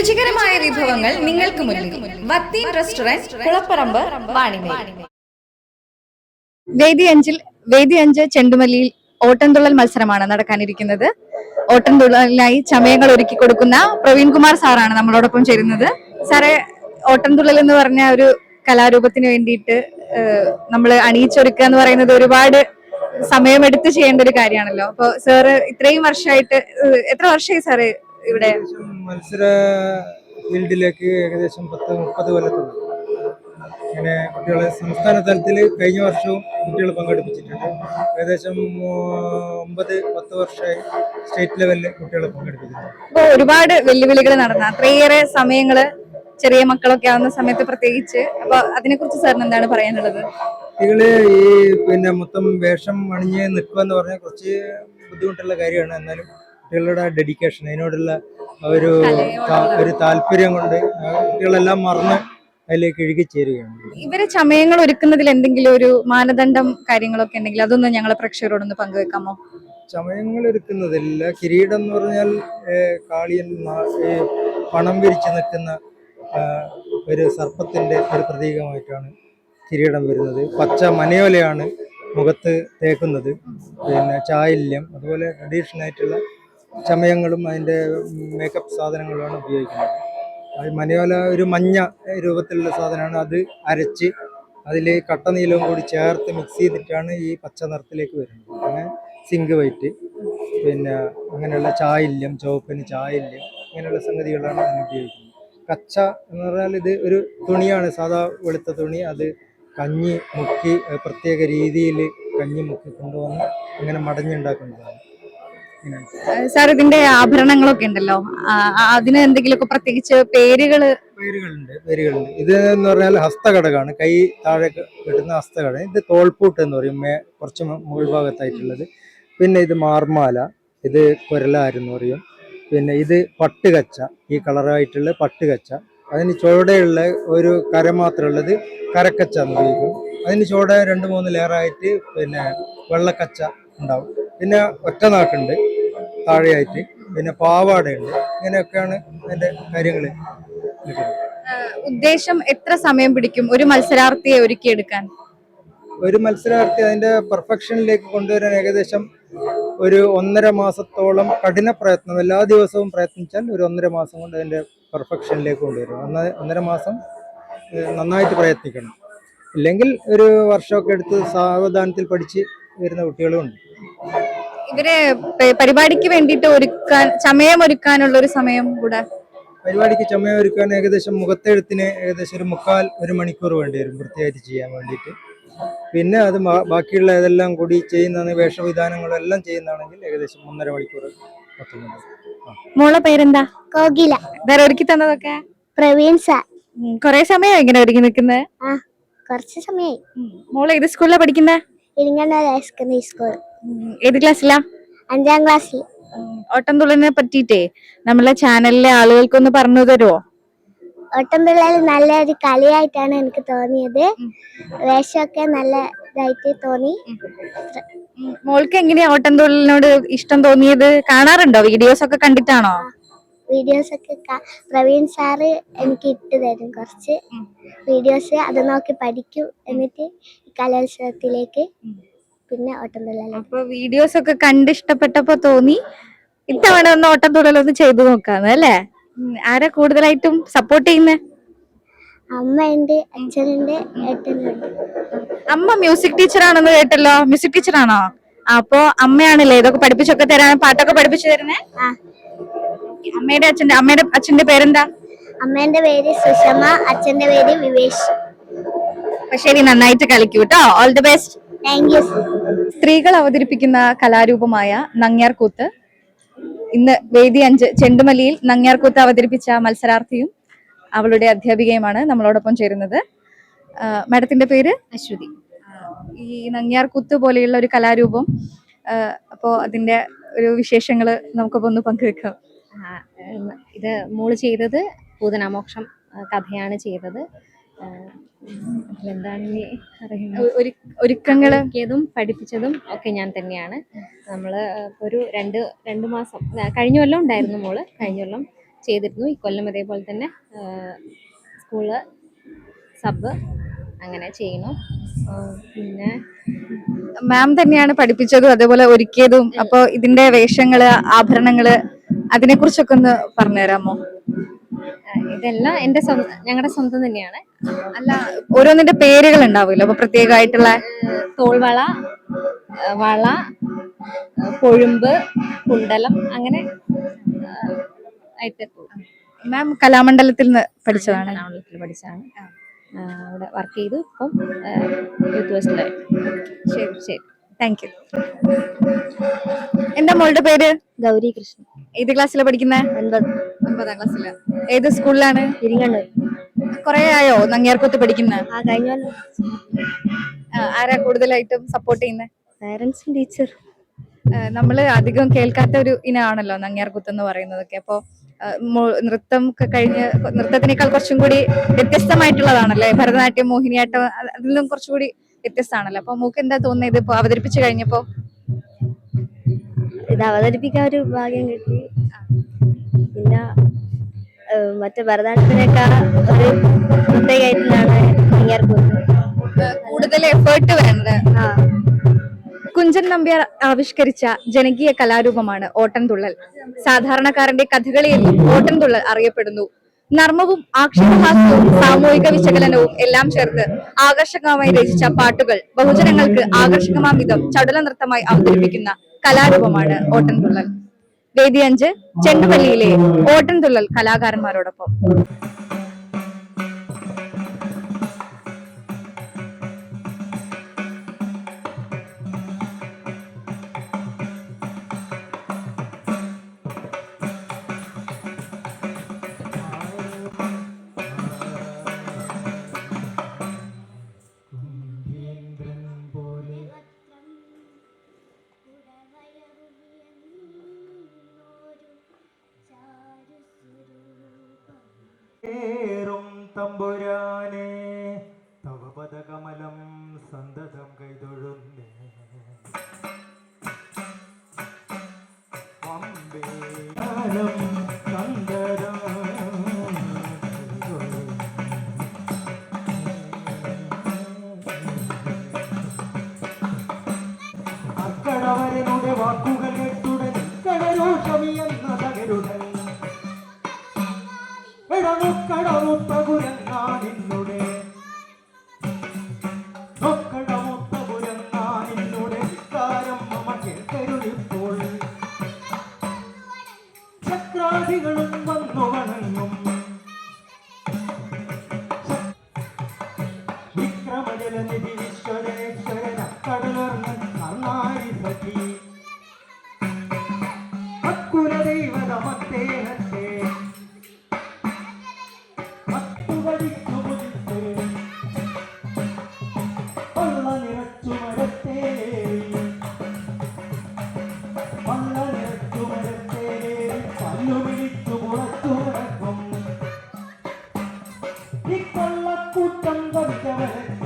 രുചികരമായ വിഭവങ്ങൾ നിങ്ങൾക്ക് മുന്നിൽ വത്തീൻ റെസ്റ്റോറന്റ് കുളപ്പറമ്പ് വാണിമേ വേദി അഞ്ചിൽ വേദി അഞ്ച് ചെണ്ടുമല്ലിയിൽ ഓട്ടംതുള്ളൽ മത്സരമാണ് നടക്കാനിരിക്കുന്നത്. ഓട്ടംതുള്ളലിനായി ചമയങ്ങൾ ഒരുക്കി കൊടുക്കുന്ന പ്രവീൺ കുമാർ സാറാണ് നമ്മളോടൊപ്പം ചേരുന്നത്. സാറേ ഓട്ടംതുള്ളൽ എന്ന് പറഞ്ഞ ഒരു കലാരൂപത്തിന് വേണ്ടിയിട്ട് നമ്മൾ അണിയിച്ചൊരുക്കുക എന്ന് പറയുന്നത് ഒരുപാട് സമയമെടുത്ത് ചെയ്യേണ്ട ഒരു കാര്യമാണല്ലോ. അപ്പോൾ സാറ് ഇത്രയും വർഷമായിട്ട് എത്ര വർഷമായി സാറ് ഇവിടെ? ഏകദേശം മത്സര ഫീൽഡിലേക്ക് ഏകദേശം പത്ത് മുപ്പത് കൊല്ലത്തുള്ളു. അങ്ങനെ കുട്ടികളെ സംസ്ഥാന തലത്തിൽ കഴിഞ്ഞ വർഷവും കുട്ടികൾ പങ്കെടുപ്പിച്ചിട്ടുണ്ട്. ഏകദേശം ഒമ്പത് പത്ത് വർഷമായി സ്റ്റേറ്റ് ലെവലിൽ കുട്ടികളെ പങ്കെടുപ്പിച്ചിട്ടുണ്ട് അപ്പോൾ ഒരുപാട് വെല്ലുവിളികൾ നടന്ന അത്രയേറെ സമയങ്ങൾ ചെറിയ മക്കളൊക്കെ ആവുന്ന സമയത്ത് പ്രത്യേകിച്ച്. അപ്പൊ അതിനെ കുറിച്ച് സാറിന് എന്താണ് പറയാനുള്ളത്? കുട്ടികൾ ഈ പിന്നെ മൊത്തം വേഷം അണിഞ്ഞ് നിൽക്കുക എന്ന് പറഞ്ഞാൽ കുറച്ച് ബുദ്ധിമുട്ടുള്ള കാര്യമാണ്. എന്നാലും കുട്ടികളുടെ ഡെഡിക്കേഷൻ അതിനോടുള്ള ഒരു ഒരു താല്പര്യം കൊണ്ട് കുട്ടികളെല്ലാം മറന്ന് അതിലേക്ക് ഇഴുകിച്ചേരുകയാണ് ഇവരെ ചമയങ്ങൾ ഒരുക്കുന്നതിൽ എന്തെങ്കിലും ഒരു മാനദണ്ഡം കാര്യങ്ങളൊക്കെ ഉണ്ടെങ്കിൽ അതൊന്ന് ഞങ്ങളെ പ്രേക്ഷകരോടൊന്ന് പങ്കുവെക്കാമോ? ചമയങ്ങൾ ഒരുക്കുന്നതില്ല. കിരീടം എന്ന് പറഞ്ഞാൽ കാളിയൻ പണം വിരിച്ച് നിൽക്കുന്ന ഒരു സർപ്പത്തിന്റെ ഒരു പ്രതീകമായിട്ടാണ് കിരീടം വരുന്നത്. പച്ച മനയോലയാണ് മുഖത്ത് തേക്കുന്നത്. പിന്നെ ചായല്യം അതുപോലെ ട്രഡീഷണൽ ആയിട്ടുള്ള ചമയങ്ങളും അതിന്റെ മേക്കപ്പ് സാധനങ്ങളുമാണ് ഉപയോഗിക്കുന്നത്. അത് മനയോല ഒരു മഞ്ഞ രൂപത്തിലുള്ള സാധനമാണ്. അത് അരച്ച് അതിൽ കട്ടനീലവും കൂടി ചേർത്ത് മിക്സ് ചെയ്തിട്ടാണ് ഈ പച്ച നിറത്തിലേക്ക് വരുന്നത്. അങ്ങനെ സിങ്ക് വൈറ്റ് പിന്നെ അങ്ങനെയുള്ള ചായല്യം ചുവപ്പിന് ചായല്യം അങ്ങനെയുള്ള സംഗതികളാണ് അതിന് ഉപയോഗിക്കുന്നത്. കച്ച എന്ന് പറഞ്ഞാൽ ഇത് ഒരു തുണിയാണ്. സാധാ വെളുത്ത തുണി. അത് കഞ്ഞി മുക്കി പ്രത്യേക രീതിയിൽ കഞ്ഞി മുക്കി കൊണ്ടുവന്ന് അങ്ങനെ മടഞ്ഞുണ്ടാക്കുന്നതാണ് സാർ ഇതിന്റെ ആഭരണങ്ങളൊക്കെ ഉണ്ടല്ലോ. അതിന് എന്തെങ്കിലുമൊക്കെ പ്രത്യേകിച്ച് പേരുകൾ? പേരുകളുണ്ട് പേരുകളുണ്ട്. ഇത് എന്ന് പറഞ്ഞാൽ ഹസ്തഘടകമാണ്. കൈ താഴെ കിട്ടുന്ന ഹസ്തഘടകം. ഇത് തോൾപൂട്ട് എന്ന് പറയും കുറച്ച് മുകൾ ഭാഗത്തായിട്ടുള്ളത് പിന്നെ ഇത് മാർമാല ഇത് കൊരലാരെന്ന് പറയും. പിന്നെ ഇത് പട്ടുകച്ച ഈ കളറായിട്ടുള്ള പട്ടുകച്ച. അതിന് ചുവടെയുള്ള ഒരു കര മാത്രമുള്ളത് കരക്കച്ച എന്ന് ഉപയോഗിക്കും അതിന് ചുവടെ രണ്ട് മൂന്ന് ലെയറായിട്ട് പിന്നെ വെള്ളക്കച്ച ഉണ്ടാവും. പിന്നെ ഒറ്റനാക്കുണ്ട് താഴെയായിട്ട് പിന്നെ പാവാടയുണ്ട്. ഇങ്ങനെയൊക്കെയാണ് അതിന്റെ കാര്യങ്ങൾ ഉദ്ദേശം എത്ര സമയം പിടിക്കും ഒരു മത്സരാർത്ഥിയെ ഒരുക്കിയെടുക്കാൻ? ഒരു മത്സരാർത്ഥി അതിന്റെ പെർഫെക്ഷനിലേക്ക് കൊണ്ടുവരാൻ ഏകദേശം ഒരു ഒന്നര മാസത്തോളം കഠിന പ്രയത്നം എല്ലാ ദിവസവും പ്രയത്നിച്ചാൽ ഒരു ഒന്നര മാസം കൊണ്ട് അതിന്റെ പെർഫെക്ഷനിലേക്ക് കൊണ്ടുവരും. ഒന്ന ഒന്നര മാസം നന്നായിട്ട് പ്രയത്നിക്കണം. ഇല്ലെങ്കിൽ ഒരു വർഷമൊക്കെ എടുത്ത് സാവധാനത്തിൽ പഠിച്ച് വരുന്ന കുട്ടികളും ഉണ്ട് ഇവരെ പരിപാടിക്ക് വേണ്ടിട്ട് ഒരുക്കാൻ ചമയം ഒരുക്കാനുള്ള ഒരു സമയം കൂടെ? പരിപാടിക്ക് ചമയം ഒരുക്കാൻ ഏകദേശം മുഖത്തെഴുത്തിന് ഏകദേശം ഒരു മുക്കാൽ ഒരു മണിക്കൂർ വേണ്ടി വരും വൃത്തിയായിട്ട് ചെയ്യാൻ വേണ്ടിയിട്ട്. പിന്നെ അത് ബാക്കിയുള്ള ഇതെല്ലാം കൂടി ചെയ്യുന്ന വേഷവിധാനങ്ങളെല്ലാം ചെയ്യുന്നതാണെങ്കിൽ ഏകദേശം ഒന്നര മണിക്കൂർ മോളെ പേരെന്താ? കോകില. വേറെ ഒരുക്കി തന്നതൊക്കെ? പ്രവീൺ സാർ കൊറേ സമയം ഇങ്ങനെ ഒരുക്കി നിക്കുന്നത് കുറച്ച് സമയമായി. മോളെ ഏത് സ്കൂളിലാ പഠിക്കുന്നത് ഇരിങ്ങണ്ണൂർ ഹൈസ്കൂൾ സ്കൂൾ ഏത് ക്ലാസ്സിലാ? അഞ്ചാം ക്ലാസ്സിൽ. ഓട്ടംതുള്ളലിനെ പറ്റിട്ടേ നമ്മളെ ചാനലിലെ ആളുകൾക്കൊന്ന് പറഞ്ഞു തരുമോ ഓട്ടംതുള്ളൽ നല്ലൊരു കളിയായിട്ടാണ് എനിക്ക് തോന്നിയത്. വേഷമൊക്കെ നല്ല ഇതായിട്ട് തോന്നി. മോൾക്ക് എങ്ങനെയാ ഓട്ടംതുള്ളലിനോട് ഇഷ്ടം തോന്നിയത്? കാണാറുണ്ടോ? വീഡിയോസ് ഒക്കെ കണ്ടിട്ടാണോ? വീഡിയോസ് ഒക്കെ പ്രവീൺ സാറ് എനിക്ക് ഇട്ട് തരും കുറച്ച്. വീഡിയോസ് അത് നോക്കി പഠിക്കും. എന്നിട്ട് കലോത്സവത്തിലേക്ക് പിന്നെ ഓട്ടംതുള്ളൽ അപ്പൊ വീഡിയോസ് ഒക്കെ കണ്ട് ഇഷ്ടപ്പെട്ടപ്പോ തോന്നി. ഇത്തവണ ഒന്ന് ഓട്ടംതുള്ളൽ ഒന്ന് ചെയ്തു നോക്കാന്ന് അല്ലേ? ആരാ കൂടുതലായിട്ടും സപ്പോർട്ട് ചെയ്യുന്നേ? അമ്മയുണ്ട് അച്ഛനുണ്ട് ഏട്ടനുണ്ട് അമ്മ മ്യൂസിക് ടീച്ചർ ആണെന്ന് കേട്ടല്ലോ. മ്യൂസിക് ടീച്ചർ ആണോ? അപ്പൊ അമ്മയാണല്ലേ ഇതൊക്കെ പഠിപ്പിച്ചൊക്കെ തരാൻ പാട്ടൊക്കെ പഠിപ്പിച്ചു തരുന്നേ? ആ. അമ്മയുടെ അച്ഛന്റെ അമ്മയുടെ അച്ഛന്റെ പേരെന്താ? അമ്മേന്റെ പേര് സുഷമ അച്ഛന്റെ പേര് വിവേഷ്. അപ്പൊ ശരി നന്നായിട്ട് കളിക്കൂ കേട്ടോ all the best thank you സ്ത്രീകൾ അവതരിപ്പിക്കുന്ന കലാരൂപമായ നങ്ങ്യാർകൂത്ത് ഇന്ന് വേദി അഞ്ച് ചെണ്ടുമല്ലിയിൽ നങ്ങ്യാർകൂത്ത് അവതരിപ്പിച്ച മത്സരാർത്ഥിയും അവളുടെ അധ്യാപികയുമാണ് നമ്മളോടൊപ്പം ചേരുന്നത്. മാഡത്തിന്റെ പേര്? അശ്വതി. ഈ നങ്ങ്യാർകൂത്ത് പോലെയുള്ള ഒരു കലാരൂപം അപ്പോൾ അപ്പോ അതിന്റെ ഒരു വിശേഷങ്ങൾ നമുക്കൊപ്പം ഒന്ന് പങ്കുവെക്കാം. ഇത് മോൾ ചെയ്തത് പൂതനാമോക്ഷം കഥയാണ് ചെയ്തത്. ആ, എന്താണ് ഇനി അറിയുന്നത്? പഠിപ്പിച്ചതും ഒക്കെ ഞാൻ തന്നെയാണ്. നമ്മൾ ഒരു രണ്ട് രണ്ട് മാസം കഴിഞ്ഞ കൊല്ലം ഉണ്ടായിരുന്നു മോൾ. കഴിഞ്ഞ കൊല്ലം ചെയ്തിരുന്നു. ഇക്കൊല്ലം അതേപോലെ തന്നെ സ്കൂൾ സബ് അങ്ങനെ ചെയ്യുന്നു. പിന്നെ മാം തന്നെയാണ് പഠിപ്പിച്ചതും അതേപോലെ ഒരുക്കിയതും. അപ്പോൾ ഇതിന്റെ വേഷങ്ങൾ ആഭരണങ്ങൾ അതിനെ കുറിച്ചൊക്കെ ഒന്ന് പറഞ്ഞുതരാമോ? ഇതെല്ലാം എന്റെ സ്വന്തം ഞങ്ങളുടെ സ്വന്തം തന്നെയാണ്. അല്ല ഓരോന്നിന്റെ പേരുകൾ ഉണ്ടാവില്ല അപ്പൊ പ്രത്യേകമായിട്ടുള്ള തോൾവള വള കൊഴുമ്പ് കുണ്ടലം അങ്ങനെ ആയിട്ട് മാം കലാമണ്ഡലത്തിൽ നിന്ന് പഠിച്ചതാണ്. കലാമണ്ഡലത്തിൽ പഠിച്ചതാണ്. അവിടെ വർക്ക് ചെയ്തു. ഇപ്പം യൂത്ത് ഫെസ്റ്റിലായി ശരി ശരി. താങ്ക് യു എന്താ മോളുടെ പേര്? ഗൗരി കൃഷ്ണൻ. ഏത് ക്ലാസ്സിലാണ് പഠിക്കുന്നത് ഒൻപത്. ഒൻപതാം ക്ലാസ്സിൽ ഏത് സ്കൂളിലാണ്? ഇരിങ്ങണ്ണൂർ കൊറേ ആയോ നങ്ങിയാർക്കൊത്ത് പഠിക്കുന്ന? ആ കഴിഞ്ഞ ആരാ കൂടുതലായിട്ടും സപ്പോർട്ട് ചെയ്യുന്നത് പാരൻസും ടീച്ചർ നമ്മൾ അധികം കേൾക്കാത്ത ഒരു ഇനമാണല്ലോ നങ്ങിയാർകുത്ത് എന്ന് പറയുന്നതൊക്കെ. അപ്പോ നൃത്തം ഒക്കെ കഴിഞ്ഞ് നൃത്തത്തിനേക്കാൾ കുറച്ചും കൂടി വ്യത്യസ്തമായിട്ടുള്ളതാണല്ലേ? ഭരതനാട്യം മോഹിനിയാട്ടം അതിലും അതിൽ നിന്നും കുറച്ചുകൂടി വ്യത്യസ്തമാണല്ലോ. അപ്പൊ മൂക്ക് എന്താ തോന്നുന്നത്? ഇതിപ്പോ അവതരിപ്പിച്ചു കഴിഞ്ഞപ്പോ? ഇത് അവതരിപ്പിക്കാൻ ഒരു ഭാഗ്യം കിട്ടി. പിന്നെ മറ്റേ ഭരതനാട്യത്തിനേക്കാൾ ഒരു പ്രത്യേകമായിട്ടാണ് ഇങ്ങനെ കൂടുതൽ എഫേർട്ട് വേണ്ട? കുഞ്ചൻ നമ്പ്യാർ ആവിഷ്കരിച്ച ജനകീയ കലാരൂപമാണ് ഓട്ടൻതുള്ളൽ സാധാരണക്കാരന്റെ കഥകളിയിൽ ഓട്ടൻതുള്ളൽ അറിയപ്പെടുന്നു. നർമ്മവും ആക്ഷേപഹാസ്യവും സാമൂഹിക വിശകലനവും എല്ലാം ചേർത്ത് ആകർഷകമായി രചിച്ച പാട്ടുകൾ ബഹുജനങ്ങൾക്ക് ആകർഷകമാം വിധം ചടുല നൃത്തമായി അവതരിപ്പിക്കുന്ന കലാരൂപമാണ് ഓട്ടൻതുള്ളൽ. വേദി അഞ്ച് ചെണ്ടുപള്ളിയിലെ ഓട്ടൻതുള്ളൽ കലാകാരന്മാരോടൊപ്പം. തമ്പുരാനെ തവ പദകമലം സന്തതം കൈതൊഴുന്നേ. വമ്പേ കാലം സന്തതം അക്കടവരനുടെ വാക്കുകൾ കേട്ടുടൻ കടരോഷമി എന്ന തകരുടൻ എടമുക്കടമുത്തപുരങ്ങാനിന്നുടെ ചക്രാദികളും വന്നു വണങ്ങും. വിക്രമജലനിധി വിശ്വരേശ്വരന കടലർന്ന് നന്നായി സഖി അക്കുലദൈവതമത്തേഹത്തെ പത്തുപടിക്കു கூட்டம் வந்தவன்